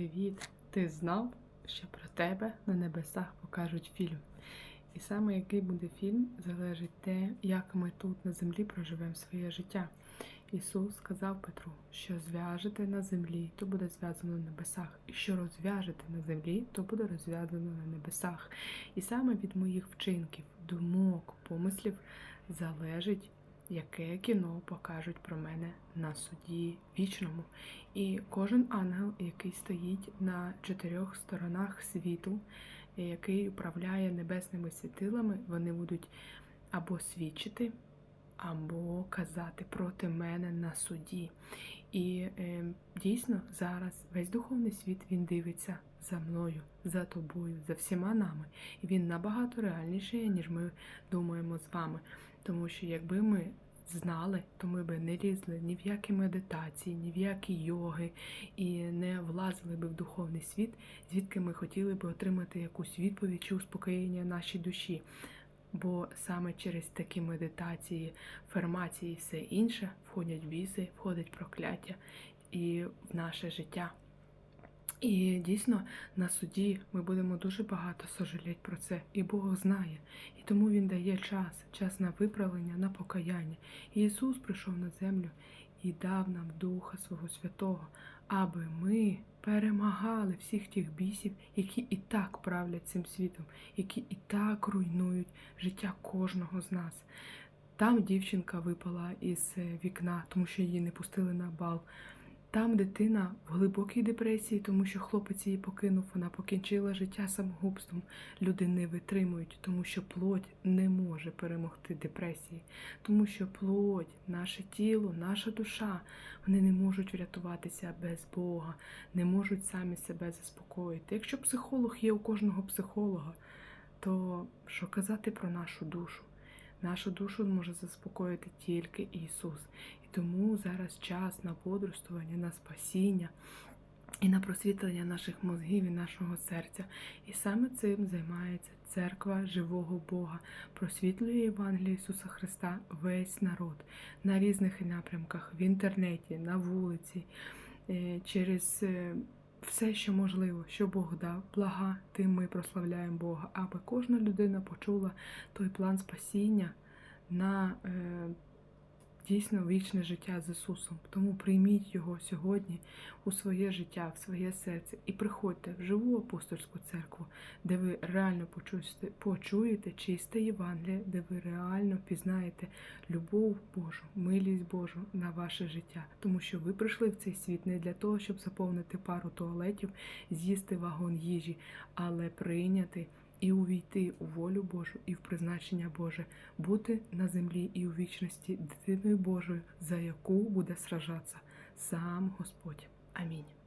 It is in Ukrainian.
Привіт! Ти знав, що про тебе на небесах покажуть фільм? І саме який буде фільм, залежить те, як ми тут на землі проживемо своє життя. Ісус сказав Петру, що зв'яжете на землі, то буде зв'язано на небесах, і що розв'яжете на землі, то буде розв'язано на небесах. І саме від моїх вчинків, думок, помислів залежить, яке кіно покажуть про мене на суді вічному. І кожен ангел, який стоїть на чотирьох сторонах світу, який управляє небесними світилами, вони будуть або свідчити, або казати проти мене на суді. І е, дійсно зараз весь духовний світ він дивиться за мною, за тобою, за всіма нами. І він набагато реальніший, ніж ми думаємо з вами. Тому що якби ми знали, то ми би не лізли ні в які медитації, ні в які йоги і не влазили би в духовний світ, звідки ми хотіли би отримати якусь відповідь чи успокоєння нашій душі. Бо саме через такі медитації, формації і все інше входять біси, входить прокляття і в наше життя. І дійсно на суді ми будемо дуже багато сожаліти про це, і Бог знає. І тому Він дає час, час на виправлення, на покаяння. Ісус прийшов на землю і дав нам Духа Свого Святого, аби ми перемагали всіх тих бісів, які і так правлять цим світом, які і так руйнують життя кожного з нас. Там дівчинка випала із вікна, тому що її не пустили на бал. Там дитина в глибокій депресії, тому що хлопець її покинув, вона покінчила життя самогубством. Люди не витримують, тому що плоть не може перемогти депресії, тому що плоть, наше тіло, наша душа, вони не можуть врятуватися без Бога, не можуть самі себе заспокоїти. Якщо психолог є у кожного психолога, то що казати про нашу душу? Нашу душу може заспокоїти тільки Ісус. І тому зараз час на бодрствування, на спасіння і на просвітлення наших мозгів і нашого серця. І саме цим займається церква живого Бога, просвітлює Євангелія Ісуса Христа весь народ на різних напрямках, в інтернеті, на вулиці, е, через. Все, що можливо, що Бог дав, блага, тим ми прославляємо Бога, аби кожна людина почула той план спасіння на е, дійсно вічне життя з Ісусом. Тому прийміть його сьогодні у своє життя, в своє серце і приходьте в живу апостольську церкву, де ви реально почуєте, почуєте чисте Євангеліє, де ви реально пізнаєте любов Божу, милість Божу на ваше життя. Тому що ви прийшли в цей світ не для того, щоб заповнити пару туалетів, з'їсти вагон їжі, але прийняти і увійти у волю Божу і в призначення Боже, бути на землі і у вічності дитиною Божою, за яку буде сражатися сам Господь. Амінь.